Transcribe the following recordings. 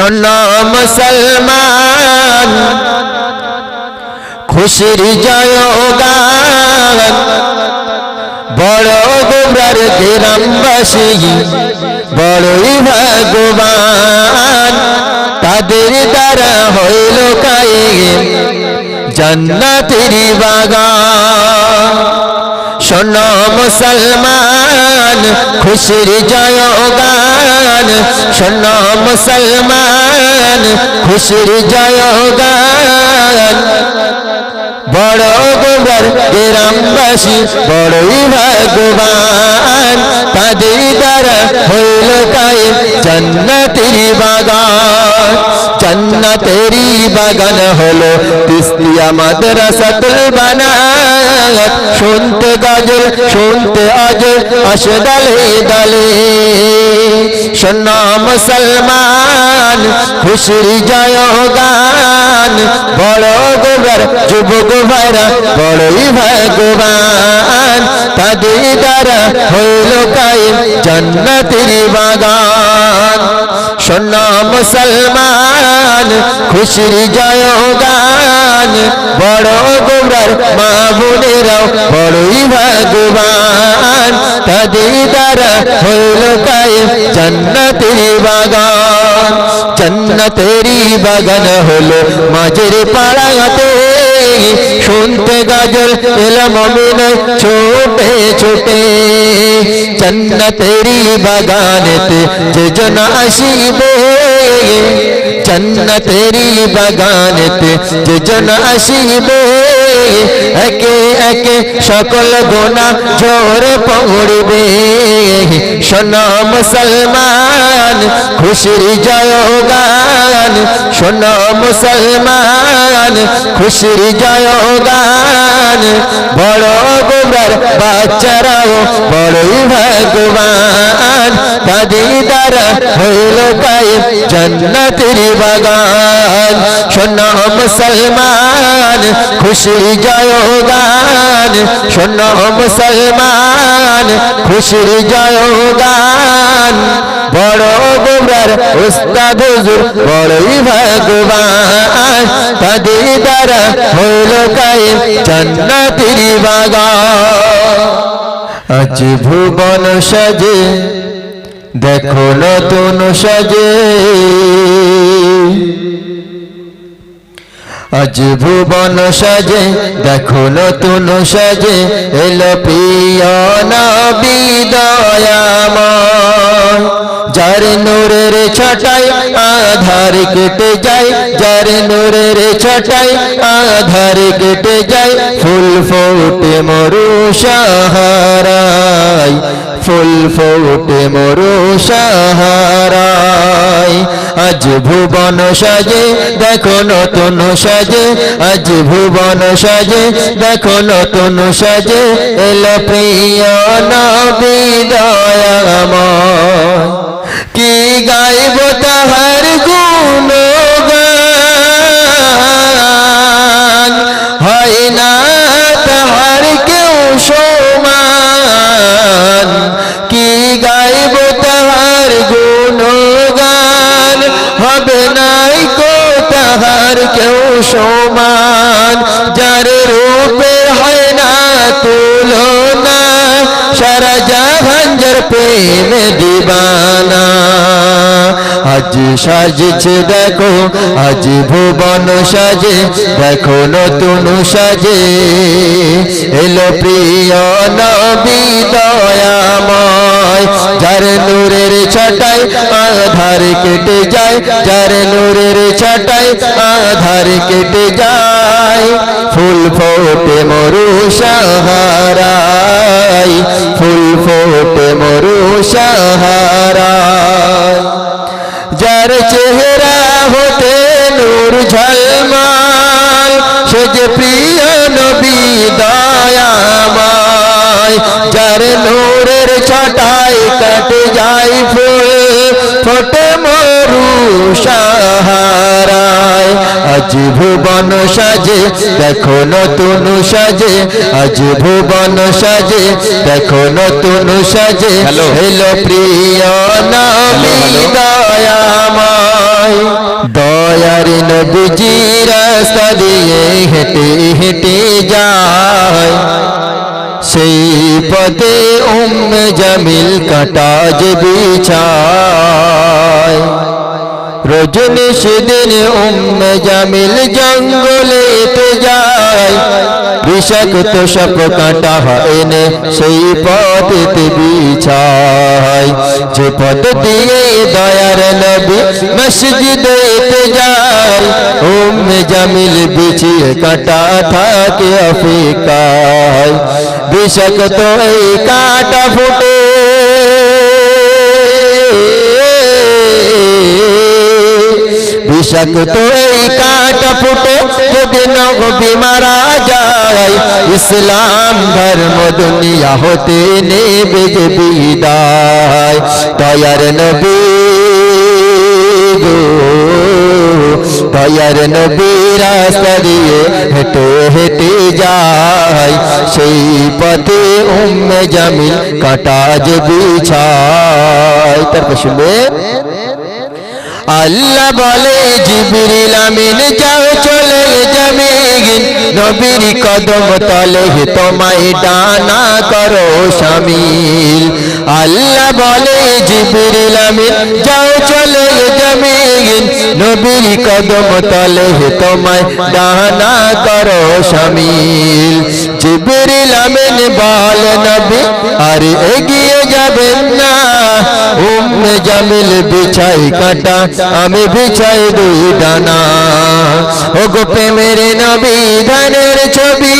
শোন মুসলমান, খুশির জয় গান বড় গোবরার গ্রামবাসী, বড়ই ভগবান, তাদের দ্বারা হইল কায়ে জান্নাতের বাগান। শোন মুসলমান, খুশির জয় গান শোন মুসলমান, খুশির জয় গান বড় গোবর গ্রামবাসী, বড়ই ভগবান তাদের দ্বারা হইল কায়ে জান্নাতের বাগান। জান্নাতেরই বাগান হলো, তিস্তিয়া মাদ্রাসাতুল বানাত শুনতে গজল শুনতে আজল আসে দলে দলে শোনা মুসলমান, খুশির জয় গান বড় গোবর, যুবক ভাইরা, বড়ই ভগবান তাদের দ্বারা হইল কায়েম জান্নাতের বাগান। শোনা মুসলমান, খুশির জয় গান বড় গোবর মা বোনেরাও বড়ই ভগবান। তাদের দ্বারা হইল কায়েম জান্নাতের বাগান। জান্নাতেরই বাগান হলো মাঝের পাড়াতে। শুনতে গাজল এলাম ছোটে ছোটে। জান্নাতেরই বাগানেতে যে জন আসিবে জান্নাতেরই বাগানেতে যে জন আসিবে একে একে সকল গোনা জোরে পড়বে। শোনা মুসলমান, খুশির জয় গান শোনা মুসলমান, খুশির জয় গান বড় গোবর বাচ্চারাও বড়ই ভগবান। তাদের দ্বারা হইল কায়ে জান্নাতের বাগান। শোনা মুসলমান খুশির জয় গান। শোনা মুসলমান খুশির জয় গান। বড় গোবরার উস্তাদ হুজুর, বড়ই ভগবান। তাদের দ্বারা হইল কায়ে জান্নাতের বাগান। আজ ভুবন সাজে দেখো নতুন সাজে। আজ ভুবন সাজে, দেখো নতুন সাজে, এলো প্রিয় নবী দয়াময় যার নূরের ছটাই আধার কেটে যায়, যার নূরের ছটাই আধার কেটে যায়, ফুল ফোটে মরু সাহারায় ফুল ফোটে মরু সাহারায়। আজ ভুবন সাজে, দেখো নতুন সাজে। আজ ভুবন সাজে, দেখো নতুন সাজে। এলো প্রিয় নবী কি গাইব তাহার গুণ? সমান, যার রূপে হয় না তুলনা, সারা জাহান যার প্রেমে দিবানা। আজ সাজছে দেখো, আজ ভুবন সাজে, দেখো নতুন সাজে। এলো প্রিয় নবী দয়াময়। যার নূরের ছটাই আধার কেটে যায়, যার নূরের ছটাই আধার কেটে যায়। ফুল ফোটে মরু সাহারাই ফুল ফোটে মরু সাহারাই যার চেহারা হতে নূর ঝলমাল, সে যে প্রিয় নবী দয়াময়। যার নূরের ছটাই কাটে যায় ফুল ফোটে মরু সাহারায় আজ ভুবন সাজে দেখো নতুন সাজে আজ ভুবন সাজে দেখো নতুন সাজে. এলো প্রিয় hello. দয়াময় দয়ার নবীজি রাস্তা দিয়ে হেঁটে হেঁটে যায় সেই পথে উম্মে জামিল কাটা যে বিছায়। রজনী সেদিন উম্মে জামিল জঙ্গলেতে যায়। বিষাক্ত সাপ কাটা এনে সেই পথেতে বিছায়। যে পথ দিয়ে দয়ার নবী মসজিদেতে যায়। উম্মে জামিল বিছিয়ে কাটা থাকে অফিকায় বিষাক্ত এই কাটা ফুটে। বিষাক্ত এই কাটা ফুটে যদি নবী মারা যায়, ইসলাম ধর্ম দুনিয়া হতে নেবে যে বিদায়। দয়ার নবী দয়ার নবী রাস্তা দিয়ে হেঁটে হেঁটে যায় সেই পথে উম্মে জামিল কাটা যে বিছায়। তারপর শুনবে, আল্লাহ বলে, জিবরিল আমিন যাও চলে জমিন নবীর কদম তলে তোমায় ডানা করো শামিল। আল্লাহ বলে, জিবরিল আমিন, যাও চলে জমিন। নবীর কদম তলে তোমায় ডানা করো শামিল। জিবরিল আমিন বল, নবী, আর এগিয়ে যাবেন না। উম্মে জামিল বিছাই কাটা, আমি বিছাই দুই ডানা। ও গো প্রেমের নবী, ধানের ছবি।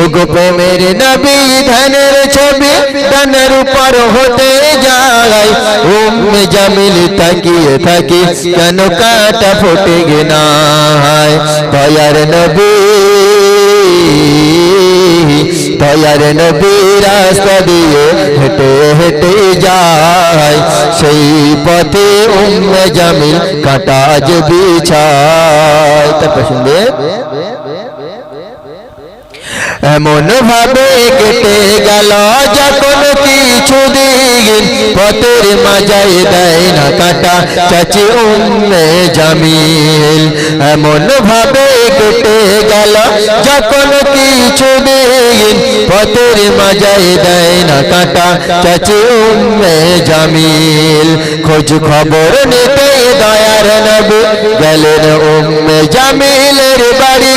ও গো প্রেমের নবী, ধানের ছবি ডানের উপর হতে যায়। উম্মে জামিল তাকিয়ে থাকি, কেন কাটা ফুটে গেনায় দয়ার নবী। দয়ার নবী রাস্তা দিয়ে হেঁটে হেঁটে যায় সেই পথে উম্মে জামিল কাটা যে বিছায় তারপর শুনবে এমন ভাবে কেটে গেল, যখন কিছু দিন পথের মাজাই দেয় না কাটা চাচি উম্মে জামিল। এমন ভাবে কেটে গেল, যখন কিছু দিন পথের মাজাই দেয় না কাটা চাচি উম্মে জামিল। খোঁজ খবর নিতে দয়ার নবী গেলেন উম্মে জামিলের বাড়ি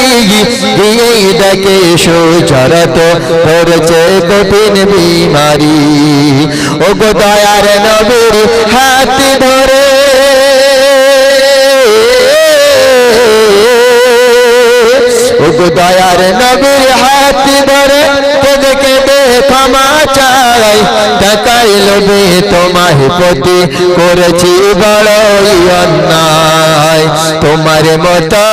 দেখে সুচরত পড়ছে কঠিন বিমারি। ও গো দয়ার নবীর হাত ধরে। দয়ার নবীর হাত ধরে কেঁদে ক্ষমা চাই। টাকাই লোভে তোমার প্রতি করেছি বড়ই অন্যায়। তোমার মতো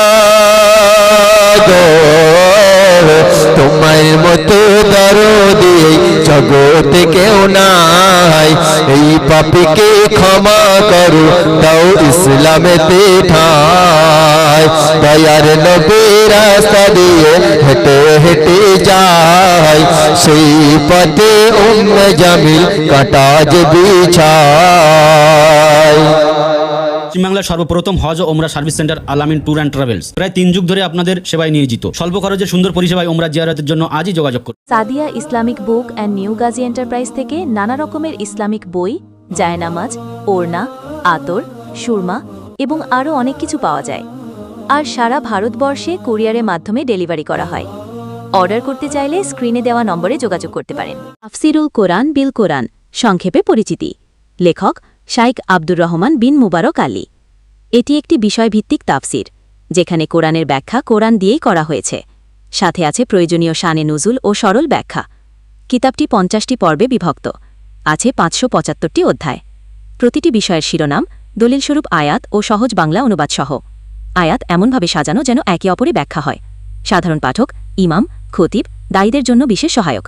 তোমার মতো দরদি জগতে কেউ নাই। এই পাপিকে ক্ষমা করো, দাও ইসলামেতে ঠায় দয়ার নবী রাস্তা দিয়ে হেঁটে হেঁটে যায়। সেই পথে উম্মে জামিল কাটা যে বিছায়। পশ্চিমবাংলার সর্বপ্রথম হজ ওমরা service centre Alamin tour and travels. প্রায় তিন যুগ ধরে আপনাদের সেবায় নিয়োজিত। স্বল্প খরচে সুন্দর পরিষেবায় ওমরা জিয়ারতের জন্য আজই যোগাযোগ করুন। Sadia Islamic book and new Gazi enterprise থেকে নানা রকমের ইসলামিক বই, জায়নামাজ, ওড়না, আতর, সুরমা এবং আরও অনেক কিছু পাওয়া যায়। আর সারা ভারতবর্ষে কুরিয়ারের মাধ্যমে ডেলিভারি করা হয়। অর্ডার করতে চাইলে স্ক্রিনে দেওয়া নম্বরে যোগাযোগ করতে পারেন। আফসিরুল কোরআন বিল কোরআন, সংক্ষেপে পরিচিতি। লেখক শাইক আব্দুর রহমান বিন মুবারক আলী। এটি একটি বিষয়ভিত্তিক তাফসির, যেখানে কোরআনের ব্যাখ্যা কোরআন দিয়েই করা হয়েছে। সাথে আছে প্রয়োজনীয় শানে নজুল ও সরল ব্যাখ্যা। কিতাবটি পঞ্চাশটি পর্বে বিভক্ত। আছে পাঁচশো পঁচাত্তরটি অধ্যায়। প্রতিটি বিষয়ের শিরোনাম, দলিলস্বরূপ আয়াত ও সহজ বাংলা অনুবাদসহ। আয়াত এমনভাবে সাজানো যেন একে অপরে ব্যাখ্যা হয়। সাধারণ পাঠক, ইমাম, খতিব, দায়ীদের জন্য বিশেষ সহায়ক।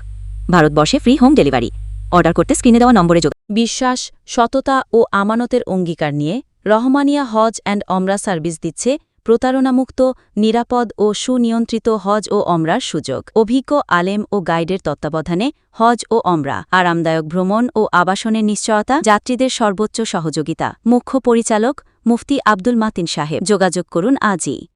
ভারতবর্ষে ফ্রি হোম ডেলিভারি। অর্ডার করতে স্ক্রিনে দেওয়া নম্বরে যোগ বিশ্বাস, সততা ও আমানতের অঙ্গীকার নিয়ে রহমানিয়া হজ অ্যান্ড অমরা সার্ভিস দিচ্ছে প্রতারণামুক্ত, নিরাপদ ও সুনিয়ন্ত্রিত হজ ও অমরার সুযোগ। অভিজ্ঞ, আলেম ও গাইডের তত্ত্বাবধানে হজ ও অমরা, আরামদায়ক ভ্রমণ ও আবাসনের নিশ্চয়তা, যাত্রীদের সর্বোচ্চ সহযোগিতা। মুখ্য পরিচালক মুফতি আব্দুল মাতিন সাহেব। যোগাযোগ করুন আজই।